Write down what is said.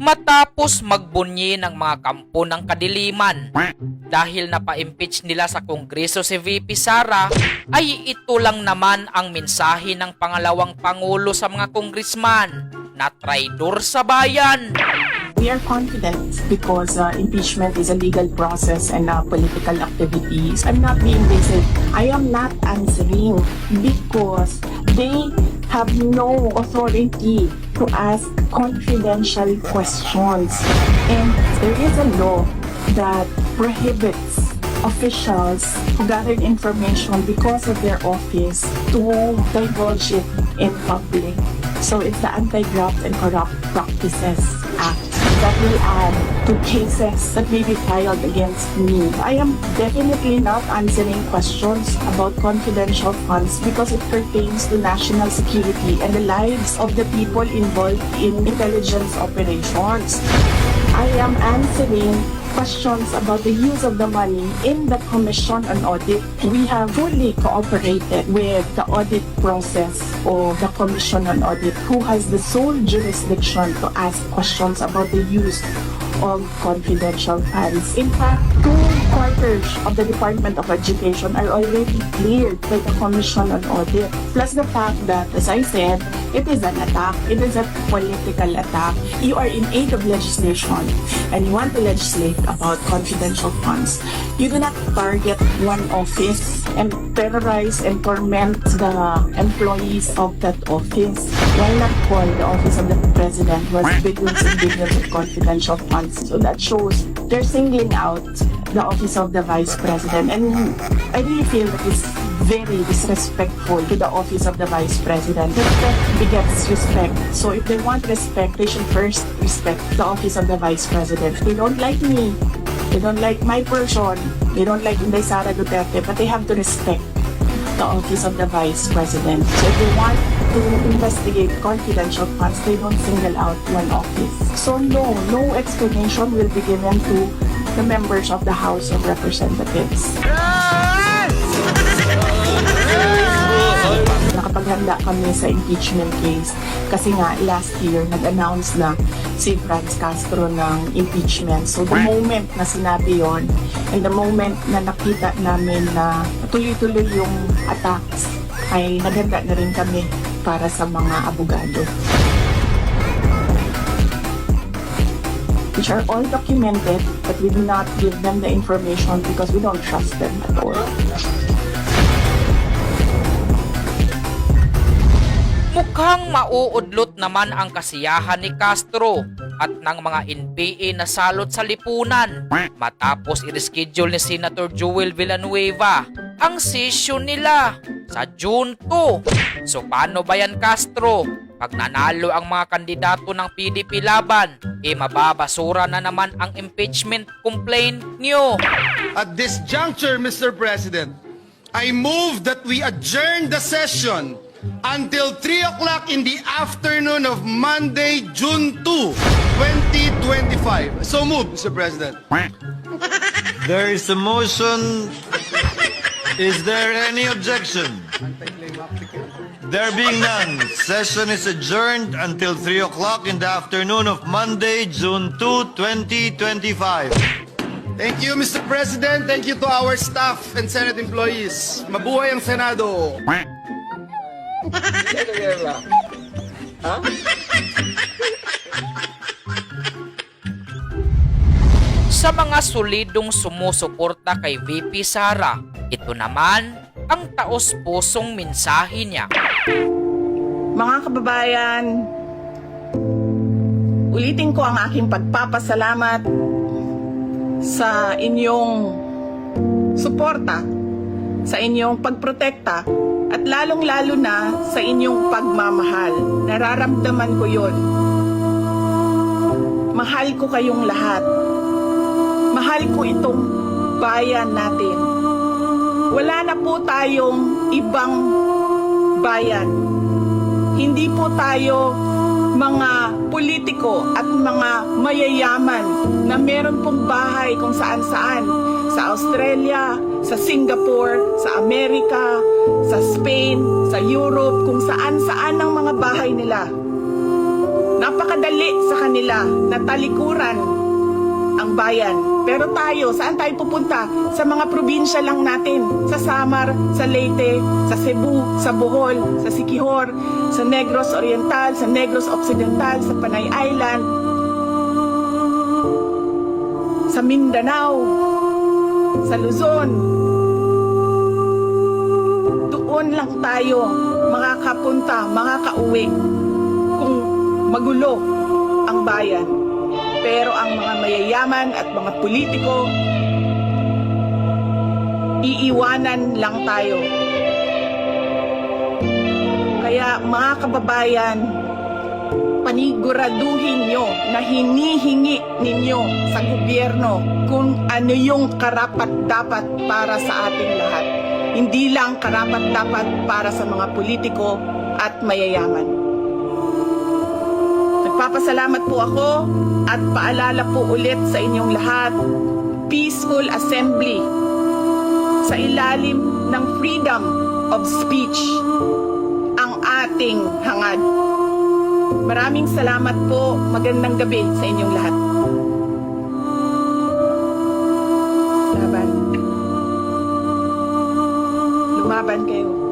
matapos magbunyi ng mga kampo ng kadiliman. Dahil napa-impeach nila sa Kongreso si VP Sara, ay ito lang naman ang mensahe ng pangalawang pangulo sa mga kongresman na traidor sa bayan. We are confident because uh, impeachment is a legal process and uh, political activities. I'm not being basic. I am not answering because they have no authority to ask confidential questions. And there is a law that prohibits officials who gathered information because of their office to divulge it in public. So it's the Anti-Graft and Corrupt Practices Act that will add to cases that may be filed against me. I am definitely not answering questions about confidential funds because it pertains to national security and the lives of the people involved in intelligence operations. Am answering questions about the use of the money in the Commission on Audit. We have fully cooperated with the audit process of the Commission on Audit, who has the sole jurisdiction to ask questions about the use of confidential funds. In fact, two quarters of the Department of Education are already cleared by the Commission on Audit. Plus the fact that, as I said, it is an attack. It is a political attack. You are in aid of legislation and you want to legislate about confidential funds. You do not target one office and terrorize and torment the employees of that office. Why not call the office of the president was billions and billions of confidential funds? So that shows they're singling out the office of the vice president. And I really feel that it's very disrespectful to the office of the vice president. Respect begets respect. So if they want respect, they should first respect the office of the vice president. They don't like me. They don't like my person. They don't like Inday Sara Duterte, but they have to respect the office of the vice president. So if they want to investigate confidential funds, they don't single out one office. So no, no explanation will be given to the members of the House of Representatives. Nakapaghanda kami sa impeachment case kasi nga last year nag-announce na si Franz Castro ng impeachment. So the moment na sinabi yon and the moment na nakita namin na tuloy-tuloy yung attacks ay naghanda na rin kami para sa mga abogado. Which are all documented but we do not give them the information because we don't trust them at all. Mukhang mauudlot naman ang kasiyahan ni Castro at ng mga NPA na salot sa lipunan matapos i-reschedule ni Senator Joel Villanueva ang session nila sa June 2. So paano ba yan Castro? Pag nanalo ang mga kandidato ng PDP laban, eh mababasura na naman ang impeachment complaint nyo. At this juncture, Mr. President, I move that we adjourn the session until 3 o'clock in the afternoon of Monday, June 2, 2025. So move, Mr. President. There is a motion. Is there any objection? There being none, session is adjourned until 3 o'clock in the afternoon of Monday, June 2, 2025. Thank you, Mr. President. Thank you to our staff and Senate employees. Mabuhay ang Senado. Sa mga solidong sumusuporta kay VP Sara, ito naman ang taos-pusong mensahe niya. Mga kababayan, ulitin ko ang aking pagpapasalamat sa inyong suporta, sa inyong pagprotekta, at lalong-lalo na sa inyong pagmamahal. Nararamdaman ko yon. Mahal ko kayong lahat. Mahal ko itong bayan natin. Wala na po tayong ibang bayan. Hindi po tayo mga politiko at mga mayayaman na meron pong bahay kung saan saan. Sa Australia, sa Singapore, sa Amerika, sa Spain, sa Europe, kung saan saan ang mga bahay nila. Napakadali sa kanila na talikuran ang bayan. Pero tayo, saan tayo pupunta? Sa mga probinsya lang natin. Sa Samar, sa Leyte, sa Cebu, sa Bohol, sa Siquijor, sa Negros Oriental, sa Negros Occidental, sa Panay Island, sa Mindanao, sa Luzon. Doon lang tayo makakapunta, makakauwi kung magulo ang bayan. Pero ang mga mayayaman at mga politiko, iiwanan lang tayo. Kaya mga kababayan, paniguraduhin nyo na hinihingi ninyo sa gobyerno kung ano yung karapat dapat para sa ating lahat. Hindi lang karapat dapat para sa mga politiko at mayayaman. Nagpapasalamat po ako at paalala po ulit sa inyong lahat, peaceful assembly sa ilalim ng freedom of speech ang ating hangad. Maraming salamat po. Magandang gabi sa inyong lahat. Laban. Lumaban kayo.